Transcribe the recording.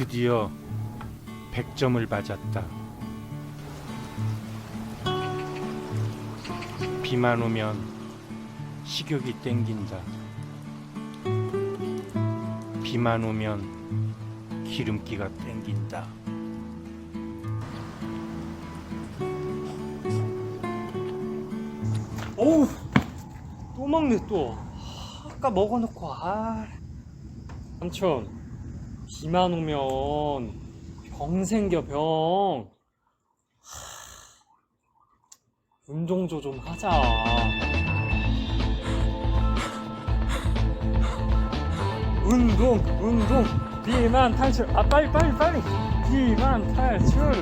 드디어 100점을 맞았다. 비만 오면 식욕이 땡긴다. 비만 오면 기름기가 땡긴다. 어우 또 먹네 또 아까 먹어놓고 아 삼촌 비만 오면 병 생겨 병. 하, 운동 좀 하자. 운동 운동. 비만 탈출. 아 빨리 빨리 빨리. 비만 탈출